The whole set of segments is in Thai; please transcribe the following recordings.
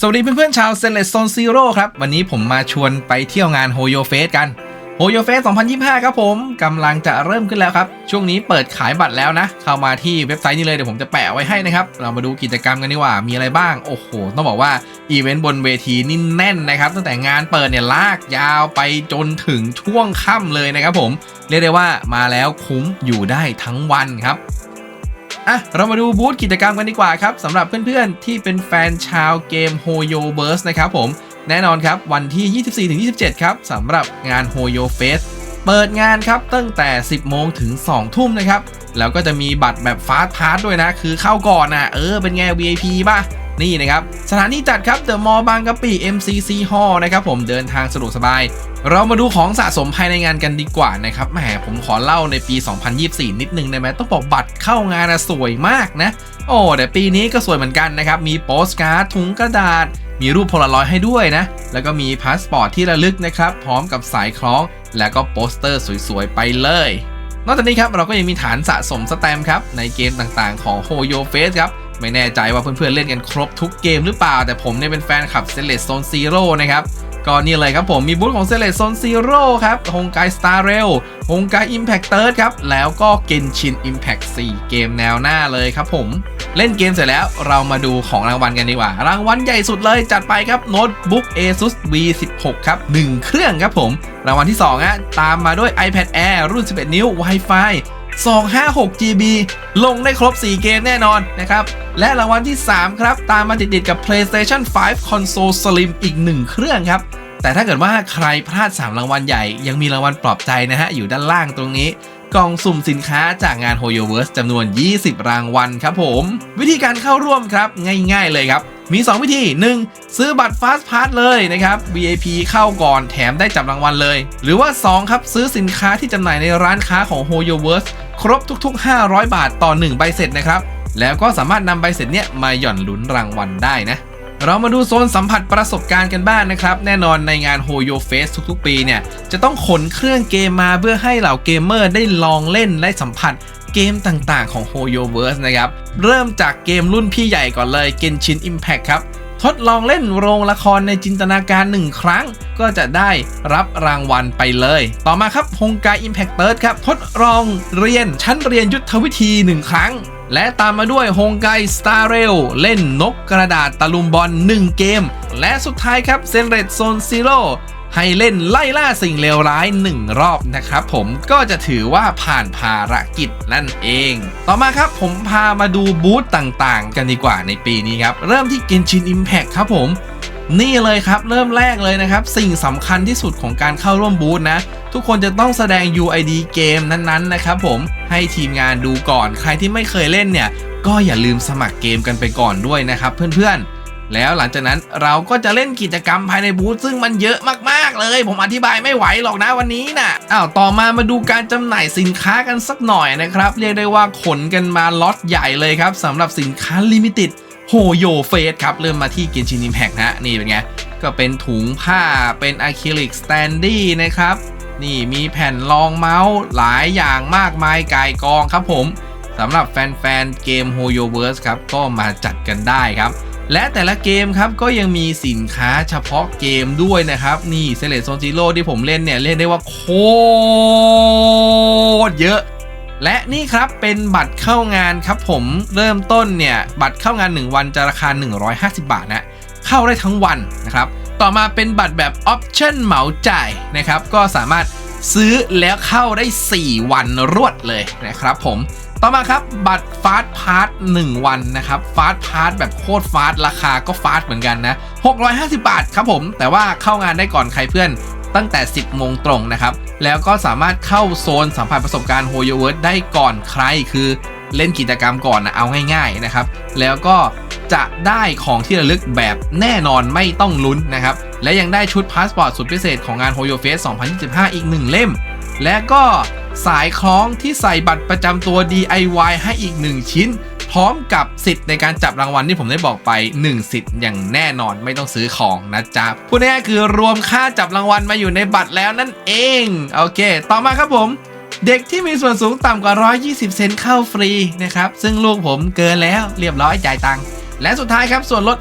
สวัสดีเพื่อนๆชาวเซเลสโซนซีโร่ครับ วันนี้ผมมาชวนไปเที่ยวงานโฮโยเฟสกันโฮโยเฟส2025 ครับผมกำลังจะเริ่มขึ้นแล้วครับ ช่วงนี้เปิดขายบัตรแล้วนะ เข้ามาที่เว็บไซต์นี้เลย เดี๋ยวผมจะแปะไว้ให้นะครับ เรามาดูกิจกรรมกันดีกว่า มีอะไรบ้าง โอ้โห ต้องบอกว่า อีเวนต์บนเวทีนี่แน่นนะครับ ตั้งแต่งานเปิดเนี่ยลากยาวไปจนถึงช่วงค่ำเลยนะครับผม เรียกได้ว่ามาแล้วคุ้มอยู่ได้ทั้งวันครับ อะ เรามาดูบูธกิจกรรมกันดีกว่าครับสำหรับเพื่อนๆ ที่เป็นแฟนชาวเกม h o y o b u r s t นะครับผม แน่นอนครับ วันที่ 24-27 ครับสำหรับงาน h o y o Fest เปิดงานครับตั้งแต่ 10 โมงถึง 2 ทุ่มนะครับ แล้วก็จะมีบัตรแบบฟาสต์พาสด้วยนะ คือเข้าก่อนนะเออเป็นไง VIP ป่ะ นี่นะครับ สถานที่จัดครับเดอะมอลล์บางกะปิ MCC Hall นะครับผมเดินทางสะดวกสบาย เรามาดูของสะสมภายในงานกันดีกว่านะครับแหมผมขอเล่าในปี 2024 นิดนึงได้ไหมต้องบอกบัตรเข้างานอะสวยมากนะ โอ้แต่ปีนี้ก็สวยเหมือนกันนะครับ มีโปสการ์ดถุงกระดาษ มีรูปโพลารอยให้ด้วยนะ แล้วก็มีพาสปอร์ตที่ระลึกนะครับ พร้อมกับสายคล้อง แล้วก็โปสเตอร์สวยๆไปเลยนอกจากนี้ครับเราก็ยังมีฐานสะสมสแตมป์ครับในเกมต่างๆของ h o y o Face ครับ ไม่แน่ใจว่าเพื่อนๆเล่นกันครบทุกเกมหรือเปล่า แต่ผมเนี่ยเป็นแฟนคลับ c e l e s t Zone Zero นะครับก็นี่เลยครับผมมีบูธของ c e l e s t Zone Zero ครับฮงกาย Star Rail ฮงกาย Impact Third ครับ แล้วก็ Genshin Impact 4เกมแนวหน้าเลยครับผมเล่นเกมเสร็จแล้วเรามาดูของรางวัลกันดีกว่า รางวัลใหญ่สุดเลยจัดไปครับโน้ตบุ๊ก Asus V16 ครับ 1 เครื่องครับผม รางวัลที่2ฮะตามมาด้วย iPad Air รุ่น 11 นิ้ว Wi-Fi 256 GB ลงได้ครบ 4 เกมแน่นอนนะครับ และรางวัลที่ 3 ครับ ตามมาติดๆกับ PlayStation 5 Console Slim อีก 1 เครื่องครับ แต่ถ้าเกิดว่าใครพลาด 3 รางวัลใหญ่ ยังมีรางวัลปลอบใจนะฮะ อยู่ด้านล่างตรงนี้กล่องสุ่มสินค้าจากงาน h o y o v e r s e จำนวน 20 รางวัลครับผม วิธีการเข้าร่วมครับง่ายๆเลยครับ มี 2 วิธี 1. ซื้อบัตร Fast Pass เลยนะครับ VIP เข้าก่อนแถมได้จับรางวัลเลย หรือว่า 2 ครับ ซื้อสินค้าที่จำหน่ายในร้านค้าของ h o y o v e r s e ครบทุก ๆ 500 บาทต่อ 1 ใบเสร็จนะครับ แล้วก็สามารถนำใบเสร็จเนี้ยมาหย่อนลุ้นรางวัลได้นะเรามาดูโซนสัมผัสประสบการณ์กันบ้างนนะครับ แน่นอนในงาน h o y o Fest ทุกๆ ปีเนี่ย จะต้องขนเครื่องเกมมาเพื่อให้เหล่าเกมเมอร์ได้ลองเล่นและสัมผัสเกมต่างๆของ h o y o Verse นะครับ เริ่มจากเกมรุ่นพี่ใหญ่ก่อนเลย Genshin Impact ครับ ทดลองเล่นโรงละครในจินตนาการ 1 ครั้ง ก็จะได้รับรางวัลไปเลย ต่อมาครับฮงกาย Impact Third ครับ ทดลองเรียนชั้นเรียนยุทธวิธี 1 ครั้ง และตามมาด้วยฮงไกสตาร์เรลเล่นนกกระดาษตะลุมบอล 1 เกม และสุดท้ายครับเซนเรตโซนซีโร่ให้เล่นไล่ล่าสิ่งเลวร้าย 1 รอบนะครับผมก็จะถือว่าผ่านภารกิจนั่นเอง ต่อมาครับผมพามาดูบูธต่างๆ กันดีกว่าในปีนี้ครับ เริ่มที่ Genshin Impact ครับผม นี่เลยครับเริ่มแรกเลยนะครับ สิ่งสำคัญที่สุดของการเข้าร่วมบูธนะ ทุกคนจะต้องแสดง UID เกมนั้นๆนะครับผมให้ทีมงานดูก่อน ใครที่ไม่เคยเล่นเนี่ย ก็อย่าลืมสมัครเกมกันไปก่อนด้วยนะครับเพื่อนๆแล้วหลังจากนั้นเราก็จะเล่นกิจกรรมภายในบูธซึ่งมันเยอะมากๆเลย ผมอธิบายไม่ไหวหรอกนะวันนี้นะ่ะอ้าวต่อมามาดูการจำหน่ายสินค้ากันสักหน่อยนะครับ เรียกได้ว่าขนกันมาล็อตใหญ่เลยครับสำหรับสินค้าลิมิเต็ด โฮโยเฟสครับ เริ่มมาที่ Genshin Impact นะนี่เป็นไง ก็เป็นถุงผ้าเป็นอะคริลิกสแตนดี้นะครับ นี่มีแผ่นรองเมาส์หลายอย่างมากมายกายกองครับผมสำหรับแฟนๆ เกม h o y o v e r s e ครับ ก็มาจัดกันได้ครับ และแต่ละเกมครับก็ยังมีสินค้าเฉพาะเกมด้วยนะครับ นี่เซเล t โซ Zero ที่ผมเล่นเนี่ยเรียกได้ว่าโคตรเยอะ และนี่ครับเป็นบัตรเข้างานครับผมเริ่มต้นเนี่ยบัตรเข้างาน 1 วันจะราคา 150 บาทนะเข้าได้ทั้งวันนะครับต่อมาเป็นบัตรแบบออปชั่นเหมาจ่ายนะครับก็สามารถซื้อแล้วเข้าได้ 4 วันรวดเลยนะครับผมต่อมาครับบัตรฟาสต์พาร์ท1วันนะครับฟาสต์พาร์ทแบบโคตรฟาสต์ราคาก็ฟาสต์เหมือนกันนะ 650 บาทครับผม แต่ว่าเข้างานได้ก่อนใครเพื่อน ตั้งแต่ 10 โมงตรงนะครับ แล้วก็สามารถเข้าโซนสัมผัสประสบการณ์โฮโยเวิร์ดได้ก่อนใครคือเล่นกิจกรรมก่อนนะเอาง่ายๆนะครับ แล้วก็จะได้ของที่ระลึกแบบแน่นอนไม่ต้องลุ้นนะครับ และยังได้ชุดพาสปอร์ตสุดพิเศษของงาน h o y o f e s 2025 อีก 1 เล่ม และก็สายคล้องที่ใส่บัตรประจำตัว DIY ให้อีก 1 ชิ้น พร้อมกับสิทธิ์ในการจับรางวัลที่ผมได้บอกไป 1 สิทธิ์อย่างแน่นอนไม่ต้องซื้อของนะจ๊ะพูดง่ายๆคือรวมค่าจับรางวัลมาอยู่ในบัตรแล้วนั่นเอง โอเค ต่อมาครับผมเด็กที่มีส่วนสูงต่ำกว่า 120 เซนเข้าฟรีนะครับ ซึ่งลูกผมเกินแล้วเรียบร้อยจ่ายตังค์ และสุดท้ายครับส่วนลด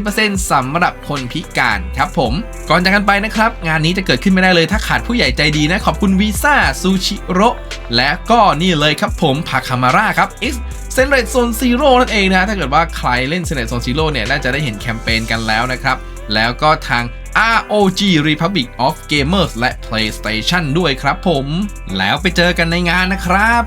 50%สำหรับคนพิการครับผมก่อนจากกันไปนะครับ งานนี้จะเกิดขึ้นไม่ได้เลยถ้าขาดผู้ใหญ่ใจดีนะ ขอบคุณวีซ่าซูชิโรและก็นี่เลยครับผมพาคามาร่าครับ X เซนเรตโซนซีโร่นั่นเองนะ ถ้าเกิดว่าใครเล่นเซนเรตโซนซีโร่เนี่ย น่าจะได้เห็นแคมเปญกันแล้วนะครับ แล้วก็ทาง ROG Republic of Gamers และ PlayStation ด้วยครับผม แล้วไปเจอกันในงานนะครับ